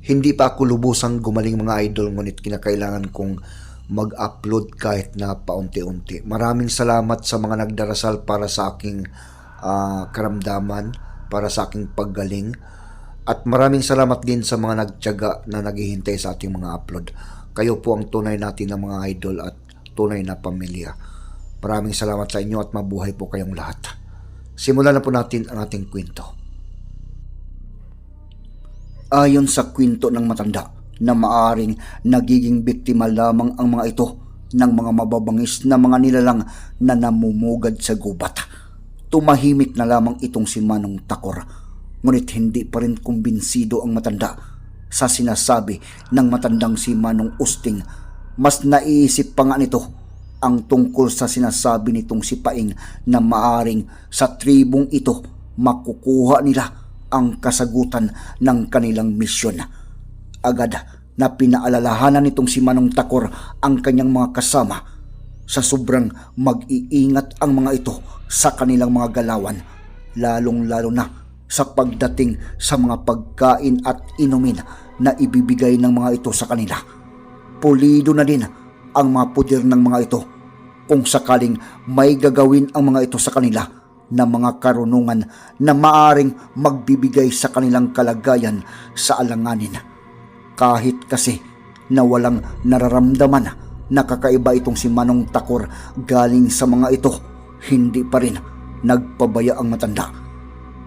Hindi pa ako lubusang gumaling mga idol ngunit kinakailangan kong mag-upload kahit na paunti-unti. Maraming salamat sa mga nagdarasal para sa aking ah, karamdaman, para sa aking paggaling. At maraming salamat din sa mga nagtyaga na naghihintay sa ating mga upload. Kayo po ang tunay natin na mga idol at tunay na pamilya. Maraming salamat sa inyo at mabuhay po kayong lahat. Simulan na po natin ang ating kwento. Ayon sa kwento ng matanda na maaring nagiging biktima lamang ang mga ito ng mga mababangis na mga nilalang na namumugad sa gubat. Tumahimik na lamang itong si Manong Takor, ngunit hindi pa rin kumbinsido ang matanda sa sinasabi ng matandang si Manong Usting. Mas naiisip pa nga nito ang tungkol sa sinasabi nitong si Paing na maaring sa tribong ito makukuha nila ang kasagutan ng kanilang misyon. Agad na pinaalalahanan nitong si Manong Takor ang kanyang mga kasama sa sobrang mag-iingat ang mga ito sa kanilang mga galawan, lalong-lalo na sa pagdating sa mga pagkain at inumin na ibibigay ng mga ito sa kanila. Pulido na din ang mga pudir ng mga ito kung sakaling may gagawin ang mga ito sa kanila na mga karunungan na maaring magbibigay sa kanilang kalagayan sa alanganin. Kahit kasi na walang nararamdaman na kakaiba itong si Manong Takor galing sa mga ito, hindi pa rin nagpabaya ang matanda.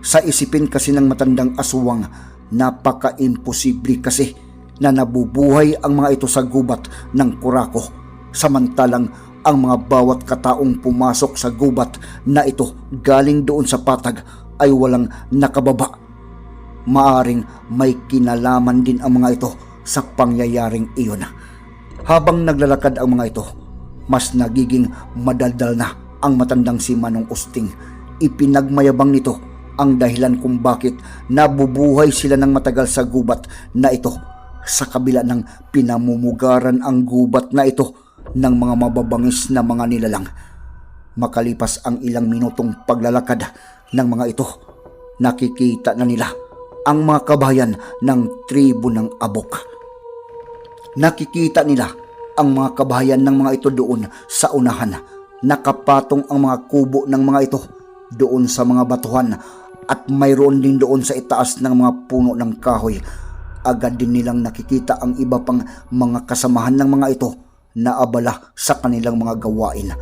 Sa isipin kasi ng matandang aswang, napaka-imposible kasi na nabubuhay ang mga ito sa gubat ng kurako. Samantalang ang mga bawat kataong pumasok sa gubat na ito galing doon sa patag ay walang nakababa. Maaring may kinalaman din ang mga ito sa pangyayaring iyon. Habang naglalakad ang mga ito, mas nagiging madaldal na ang matandang si Manong Usting. Ipinagmayabang nito ang dahilan kung bakit nabubuhay sila ng matagal sa gubat na ito sa kabila ng pinamumugaran ang gubat na ito ng mga mababangis na mga nilalang. Makalipas ang ilang minutong paglalakad ng mga ito, nakikita na nila ang mga kabayan ng tribo ng Abok. Nakikita nila ang mga kabayan ng mga ito doon sa unahan. Nakapatong ang mga kubo ng mga ito doon sa mga batuhan at mayroon din doon sa itaas ng mga puno ng kahoy. Agad din nilang nakikita ang iba pang mga kasamahan ng mga ito na abala sa kanilang mga gawain.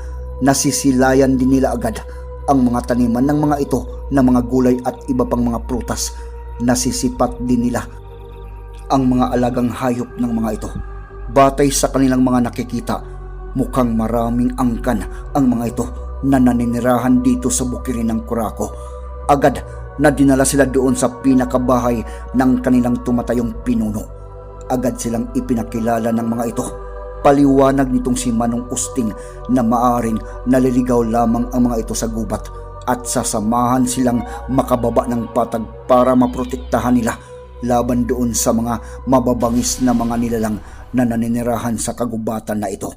Nasisilayan din nila agad ang mga taniman ng mga ito na mga gulay at iba pang mga prutas. Nasisipat din nila ang mga alagang hayop ng mga ito. Batay sa kanilang mga nakikita, mukhang maraming angkan ang mga ito na naninirahan dito sa bukirin ng Kurako. Agad na dinala sila doon sa pinakabahay ng kanilang tumatayong pinuno. Agad silang ipinakilala ng mga ito. Paliwanag nitong si Manong Usting na maaring naliligaw lamang ang mga ito sa gubat at sasamahan silang makababa ng patag para maprotektahan nila laban doon sa mga mababangis na mga nilalang na naninirahan sa kagubatan na ito.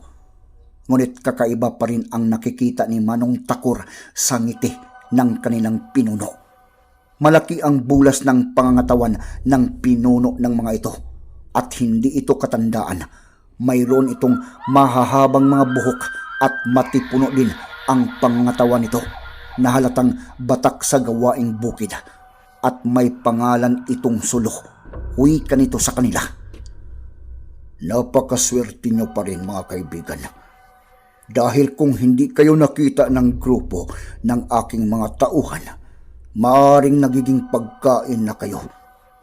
Ngunit kakaiba pa rin ang nakikita ni Manong Takor sa ngiti ng kanilang pinuno. Malaki ang bulas ng pangangatawan ng pinuno ng mga ito at hindi ito katandaan. Mayroon itong mahahabang mga buhok at matipuno din ang pangangatawan nito na halatang batak sa gawaing bukid at may pangalan itong sulo. Wika nito sa kanila. Napakaswerte niyo pa rin mga kaibigan. Dahil kung hindi kayo nakita ng grupo ng aking mga tauhan, maaring nagiging pagkain na kayo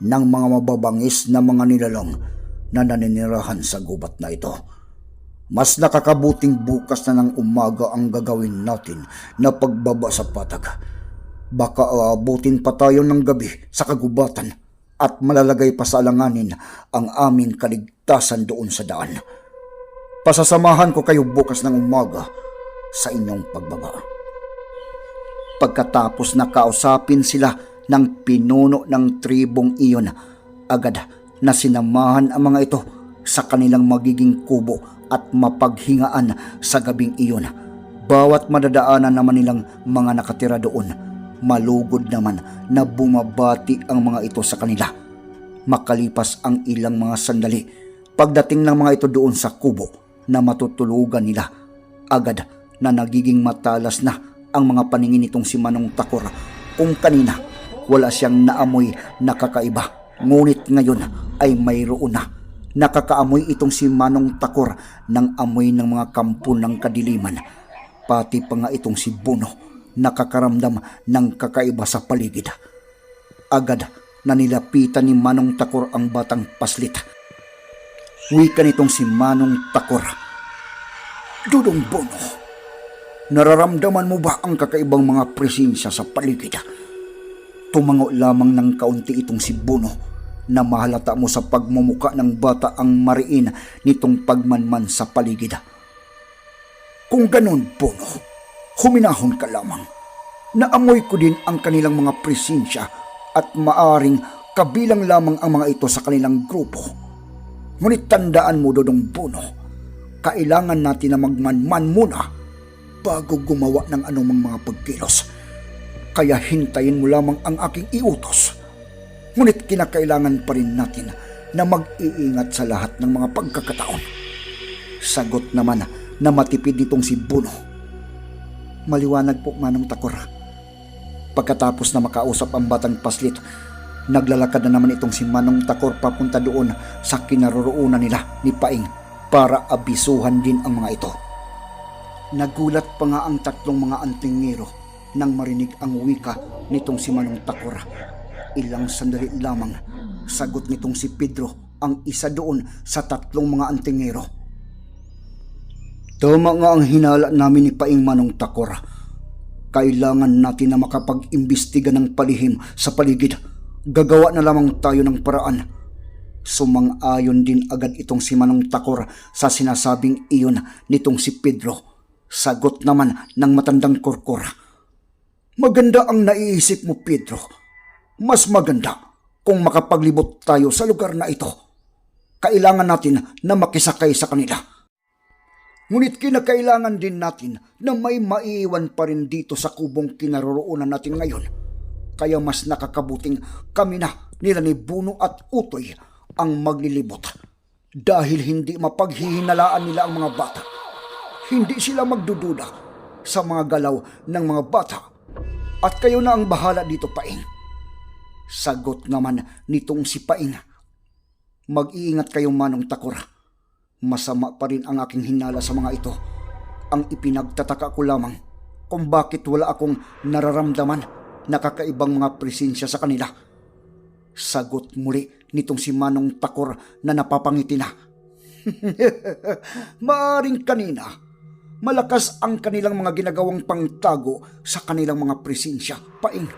ng mga mababangis na mga nilalang na naninirahan sa gubat na ito. Mas nakakabuting bukas na ng umaga ang gagawin natin na pagbaba sa patag. Baka aabutin pa tayo ng gabi sa kagubatan at malalagay pa sa alanganin ang aming kaligtasan doon sa daan. Pasasamahan ko kayo bukas ng umaga sa inyong pagbaba. Pagkatapos na kausapin sila ng pinuno ng tribong iyon, agad na sinamahan ang mga ito sa kanilang magiging kubo at mapaghingaan sa gabing iyon. Bawat madadaanan naman nilang mga nakatira doon, malugod naman na bumabati ang mga ito sa kanila. Makalipas ang ilang mga sandali, pagdating ng mga ito doon sa kubo na matutulugan nila, agad na nagiging matalas na ang mga paningin nitong si Manong Takor kung kanina wala siyang naamoy na kakaiba. Ngunit ngayon ay mayroon na. Nakakaamoy itong si Manong Takor ng amoy ng mga kampo ng kadiliman. Pati pa nga itong si Buno nakakaramdam ng kakaiba sa paligid. Agad na nilapitan ni Manong Takor ang batang paslit. Wika nitong si Manong Takor. Dudong Bono, nararamdaman mo ba ang kakaibang mga presensya sa paligid? Tumango lamang ng kaunti itong si Bono na mahalata mo sa pagmumuka ng bata ang mariin nitong pagmanman sa paligid. Kung ganun, Bono, huminahon ka lamang. Naamoy ko din ang kanilang mga presensya at maaring kabilang lamang ang mga ito sa kanilang grupo. Ngunit tandaan mo, Dodong Bono, kailangan natin na magmanman muna bago gumawa ng anumang mga pagkilos. Kaya hintayin mo lamang ang aking iutos. Ngunit kinakailangan pa rin natin na mag-iingat sa lahat ng mga pagkakataon. Sagot naman na matipid nitong si Buno. Maliwanag po, Manong Takor. Pagkatapos na makausap ang batang paslit, naglalakad na naman itong si Manong Takor papunta doon sa kinaroroonan nila ni Paing para abisuhan din ang mga ito. Nagulat pa nga ang tatlong mga antingero nang marinig ang wika nitong si Manong Takor. Ilang sandali lamang, sagot nitong si Pedro ang isa doon sa tatlong mga antingero. Tama nga ang hinala namin ni Paing Manong Takor. Kailangan natin na makapag-imbestiga ng palihim sa paligid. Gagawa na lamang tayo ng paraan. Sumang-ayon din agad itong si Manong Takor sa sinasabing iyon nitong si Pedro. Sagot naman ng matandang korkor. Maganda ang naiisip mo, Pedro. Mas maganda kung makapaglibot tayo sa lugar na ito. Kailangan natin na makisakay sa kanila. Ngunit kinakailangan din natin na may maiiwan pa rin dito sa kubong kinaroroonan natin ngayon. Kaya mas nakakabuting kami na nila ni Buno at Utoy ang maglilibot. Dahil hindi mapaghihinalaan nila ang mga bata. Hindi sila magdududa sa mga galaw ng mga bata. At kayo na ang bahala dito, Paing. Sagot naman nitong si Paing. Mag-iingat kayong manong takora. Masama pa rin ang aking hinala sa mga ito. Ang ipinagtataka ko lamang kung bakit wala akong nararamdaman na kakaibang mga presensya sa kanila. Sagot muli nitong si Manong Takor na napapangiti na. Maaring kanina, malakas ang kanilang mga ginagawang pangtago sa kanilang mga presensya, paing.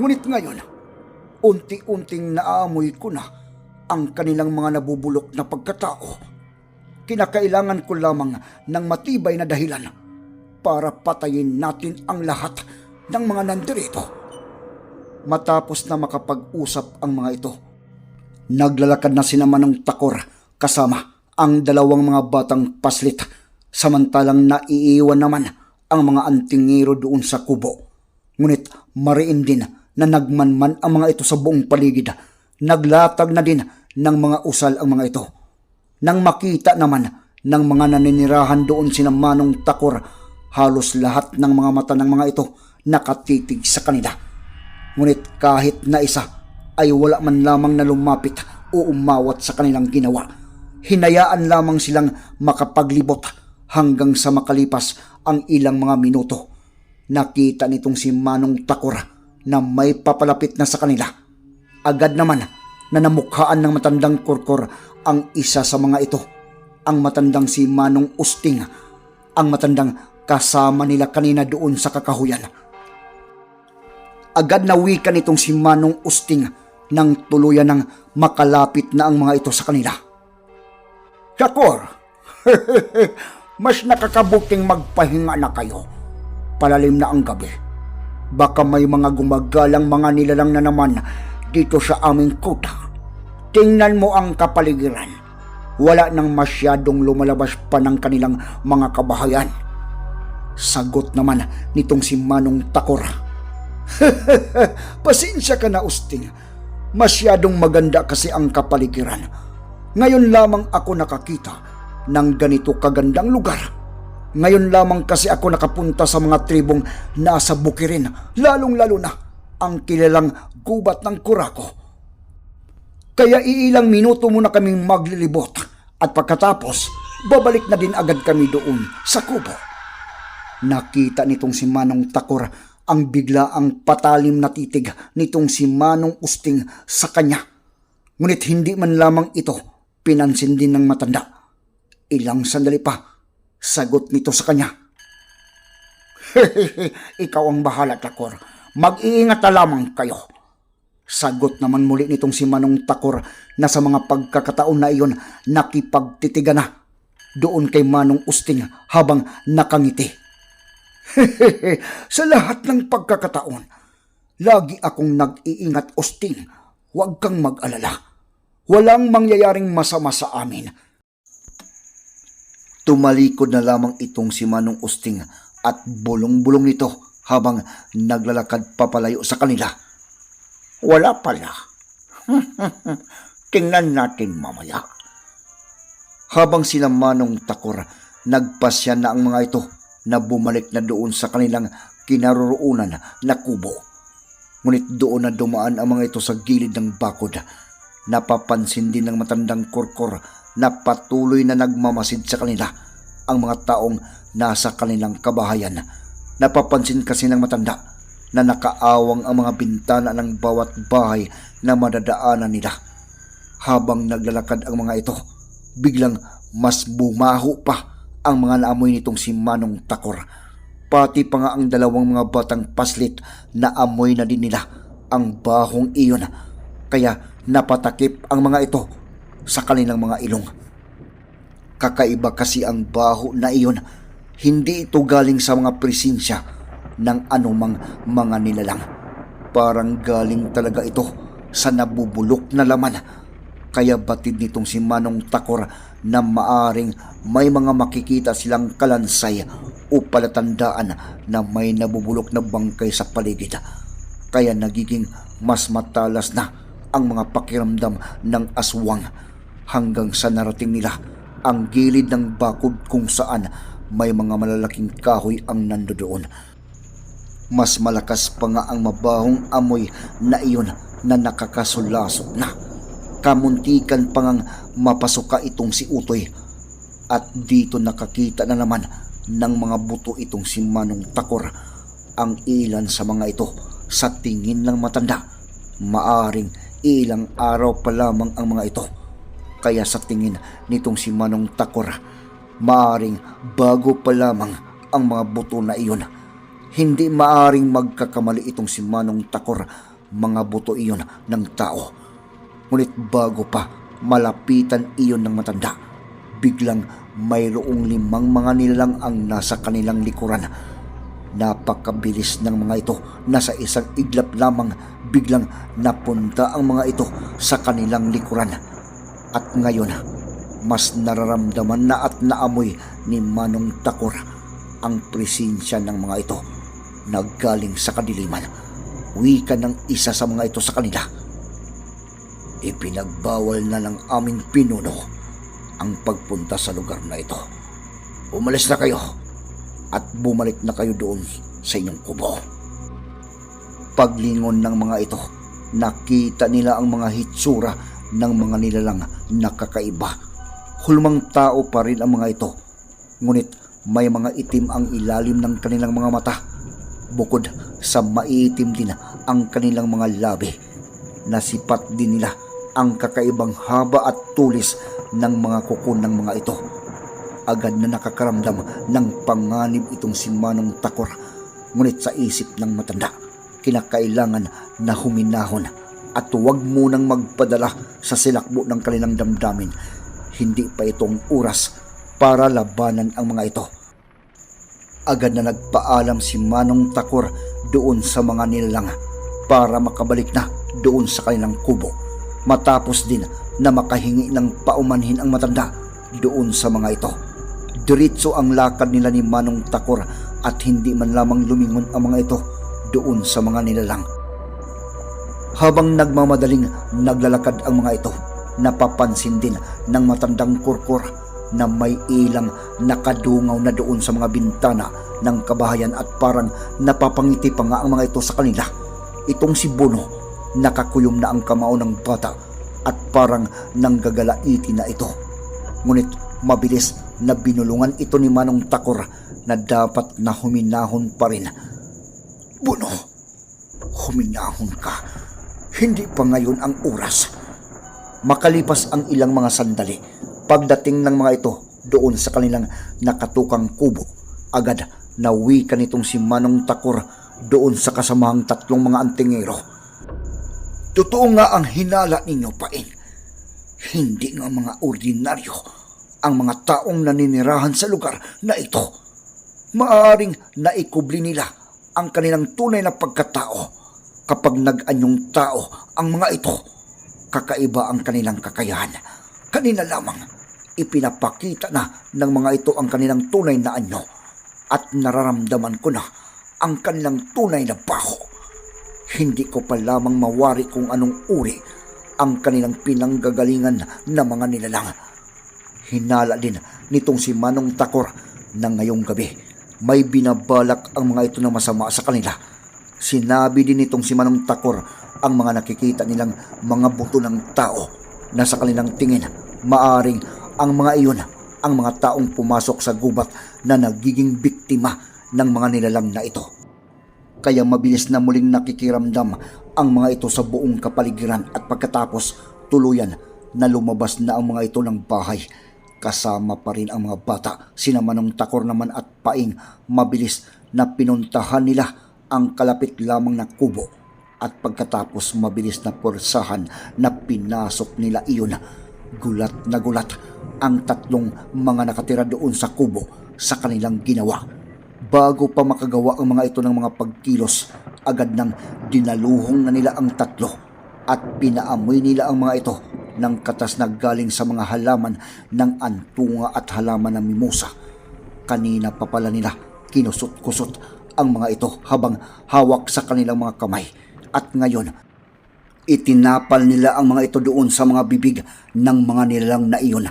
Ngunit ngayon, unti-unting naaamoy ko na ang kanilang mga nabubulok na pagkatao kinakailangan ko lamang ng matibay na dahilan para patayin natin ang lahat ng mga nandirito. Matapos na makapag-usap ang mga ito, naglalakad na sinaman ng takor kasama ang dalawang mga batang paslit samantalang naiiwan naman ang mga antingero doon sa kubo. Ngunit mariin din na nagmanman ang mga ito sa buong paligid. Naglatag na din ng mga usal ang mga ito nang makita naman ng mga naninirahan doon sina Manong Takor, halos lahat ng mga mata ng mga ito nakatitig sa kanila. Ngunit kahit na isa ay wala man lamang na lumapit o umawat sa kanilang ginawa. Hinayaan lamang silang makapaglibot hanggang sa makalipas ang ilang mga minuto. Nakita nitong si Manong Takor na may papalapit na sa kanila. Agad naman na namukhaan ng matandang kurkor ang isa sa mga ito, ang matandang si Manong Usting, ang matandang kasama nila kanina doon sa kakahuyan. Agad na wika nitong si Manong Usting nang tuluyan ng makalapit na ang mga ito sa kanila. Kakor, mas nakakabuting magpahinga na kayo. Palalim na ang gabi. Baka may mga gumagalang mga nilalang na naman dito sa aming kuta. Tingnan mo ang kapaligiran. Wala nang masyadong lumalabas pa ng kanilang mga kabahayan. Sagot naman nitong si Manong Takor. Pasensya ka na, Usting. Masyadong maganda kasi ang kapaligiran. Ngayon lamang ako nakakita ng ganito kagandang lugar. Ngayon lamang kasi ako nakapunta sa mga tribong nasa bukirin, lalong-lalo na ang kilalang gubat ng Kurako. Kaya iilang minuto muna kaming maglilibot at pagkatapos, babalik na din agad kami doon sa kubo. Nakita nitong si Manong Takor ang bigla ang patalim na titig nitong si Manong Usting sa kanya. Ngunit hindi man lamang ito pinansin din ng matanda. Ilang sandali pa, sagot nito sa kanya. Ikaw ang bahala, Takor. Mag-iingat na lamang kayo. Sagot naman muli nitong si Manong Takor na sa mga pagkakataon na iyon nakipagtitiga na doon kay Manong Usting habang nakangiti. sa lahat ng pagkakataon, lagi akong nag-iingat Usting. Huwag kang mag-alala. Walang mangyayaring masama sa amin. Tumalikod na lamang itong si Manong Usting at bulong-bulong nito habang naglalakad papalayo sa kanila. Wala pala. Tingnan natin mamaya. Habang sila Manong Takor, nagpasya na ang mga ito na bumalik na doon sa kanilang kinaroroonan na kubo. Ngunit doon na dumaan ang mga ito sa gilid ng bakod. Napapansin din ng matandang korkor na patuloy na nagmamasid sa kanila ang mga taong nasa kanilang kabahayan. Napapansin kasi ng matanda na nakaawang ang mga bintana ng bawat bahay na madadaanan nila. Habang naglalakad ang mga ito, biglang mas bumaho pa ang mga naamoy nitong si Manong Takor. Pati pa nga ang dalawang mga batang paslit na amoy na din nila ang bahong iyon. Kaya napatakip ang mga ito sa kanilang mga ilong. Kakaiba kasi ang baho na iyon. Hindi ito galing sa mga presensya ng anumang mga nilalang. Parang galing talaga ito sa nabubulok na laman. Kaya batid nitong si Manong Takor na maaring may mga makikita silang kalansay o palatandaan na may nabubulok na bangkay sa paligid. Kaya nagiging mas matalas na ang mga pakiramdam ng aswang hanggang sa narating nila ang gilid ng bakod kung saan may mga malalaking kahoy ang nandoon. Mas malakas pa nga ang mabahong amoy na iyon na nakakasulasok na. Kamuntikan pa ngang mapasuka itong si Utoy at dito nakakita na naman ng mga buto itong si Manong Takor ang ilan sa mga ito sa tingin ng matanda. Maaring ilang araw pa lamang ang mga ito. Kaya sa tingin nitong si Manong Takor, maaring bago pa lamang ang mga buto na iyon. Hindi maaring magkakamali itong si Manong Takor, mga buto iyon ng tao. Ngunit bago pa malapitan iyon ng matanda, biglang mayroong limang mga nilalang ang nasa kanilang likuran. Napakabilis ng mga ito na sa isang iglap lamang biglang napunta ang mga ito sa kanilang likuran. At ngayon, mas nararamdaman na at naamoy ni Manong Takor ang presensya ng mga ito na galing sa kadiliman. Wika ng isa sa mga ito sa kanila. Ipinagbawal na ng aming pinuno ang pagpunta sa lugar na ito. Umalis na kayo at bumalik na kayo doon sa inyong kubo. Paglingon ng mga ito, nakita nila ang mga hitsura ng mga nilalang nakakaiba. Hulmang tao pa rin ang mga ito, ngunit may mga itim ang ilalim ng kanilang mga mata. Bukod sa maiitim din ang kanilang mga labi. Nasipat din nila ang kakaibang haba at tulis ng mga kuko ng mga ito. Agad na nakakaramdam ng panganib itong si Manong Takor. Ngunit sa isip ng matanda, kinakailangan na huminahon at huwag munang magpadala sa silakbo ng kanilang damdamin. Hindi pa itong oras para labanan ang mga ito. Agad na nagpaalam si Manong Takor doon sa mga nilalang para makabalik na doon sa kanilang kubo. Matapos din na makahingi ng paumanhin ang matanda doon sa mga ito. Diretso ang lakad nila ni Manong Takor at hindi man lamang lumingon ang mga ito doon sa mga nilalang. Habang nagmamadaling naglalakad ang mga ito, napapansin din ng matandang kurkur na may ilang nakadungaw na doon sa mga bintana ng kabahayan at parang napapangiti pa nga ang mga ito sa kanila. Itong si Bono, nakakuyom na ang kamao ng bata at parang nanggagalaiti na ito. Ngunit mabilis na binulungan ito ni Manong Takor na dapat na huminahon pa rin. Bono, huminahon ka. Hindi pa ngayon ang oras. Makalipas ang ilang mga sandali, pagdating ng mga ito doon sa kanilang nakatukang kubo, agad nawi ka nitong si Manong Takor doon sa kasamahang tatlong mga antingero. Totoo nga ang hinala ninyo, Paing. Hindi nga mga ordinaryo ang mga taong naninirahan sa lugar na ito. Maaring naikubli nila ang kanilang tunay na pagkatao kapag nag-anyong tao ang mga ito. Kakaiba ang kanilang kakayahan. Kanina lamang, ipinapakita na ng mga ito ang kanilang tunay na anyo at nararamdaman ko na ang kanilang tunay na baho. Hindi ko pa lamang mawari kung anong uri ang kanilang pinanggagalingan na mga nilalang. Hinala din nitong si Manong Takor na ngayong gabi may binabalak ang mga ito na masama sa kanila. Sinabi din nitong si Manong Takor ang mga nakikita nilang mga buto ng tao na sa kanilang tingin maaring ang mga iyon ang mga taong pumasok sa gubat na nagiging biktima ng mga nilalang na ito. Kaya mabilis na muling nakikiramdam ang mga ito sa buong kapaligiran at pagkatapos tuluyan na lumabas na ang mga ito ng bahay. Kasama pa rin ang mga bata, sina Manong Takor naman at Paing mabilis na pinuntahan nila ang kalapit lamang na kubo at pagkatapos mabilis na porsahan na pinasok nila iyon. Gulat na gulat ang tatlong mga nakatira doon sa kubo sa kanilang ginawa. Bago pa makagawa ang mga ito ng mga pagkilos, agad nang dinaluhong na nila ang tatlo at pinaamoy nila ang mga ito ng katas na galing sa mga halaman ng antunga at halaman ng mimosa. Kanina pa pala nila kinusot-kusot ang mga ito habang hawak sa kanilang mga kamay. At ngayon, itinapal nila ang mga ito doon sa mga bibig ng mga nilalang na iyon.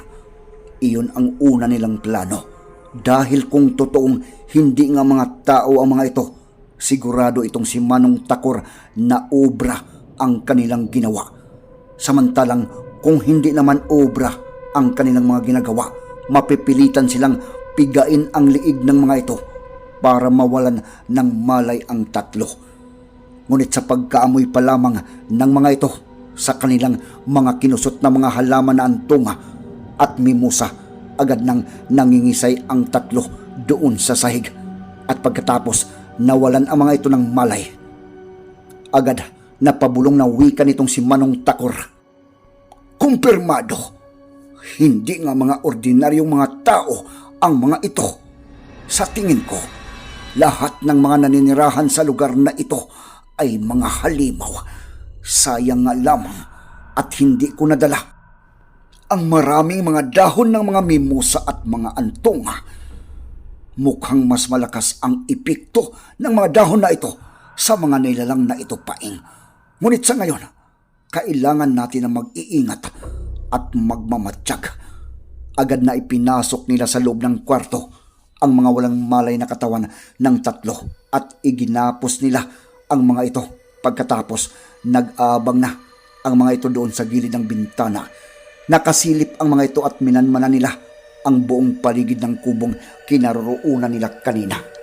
Iyon ang una nilang plano. Dahil kung totoong hindi nga mga tao ang mga ito, sigurado itong si Manong Takor na obra ang kanilang ginawa. Samantalang kung hindi naman obra ang kanilang mga ginagawa, mapipilitan silang pigain ang liig ng mga ito para mawalan ng malay ang tatlo. Ngunit sa pagkaamoy pa lamang ng mga ito sa kanilang mga kinusot na mga halaman na antunga at mimusa, agad nang nangingisay ang tatlo doon sa sahig. At pagkatapos nawalan ang mga ito ng malay. Agad napabulong na wika nitong si Manong Takor. Kumpirmado, hindi nga mga ordinaryong mga tao ang mga ito. Sa tingin ko, lahat ng mga naninirahan sa lugar na ito ay mga halimaw. Sayang nga lamang at hindi ko nadala ang maraming mga dahon ng mga mimusa at mga antunga. Mukhang mas malakas ang epekto ng mga dahon na ito sa mga nilalang na ito paing. Ngunit sa ngayon, kailangan natin na mag-iingat at magmamatsyag. Agad na ipinasok nila sa loob ng kwarto ang mga walang malay na katawan ng tatlo at iginapos nila ang mga ito. Pagkatapos, nag-abang na ang mga ito doon sa gilid ng bintana. Nakasilip ang mga ito at minanmanan nila ang buong paligid ng kubong kinaroroonan nila kanina.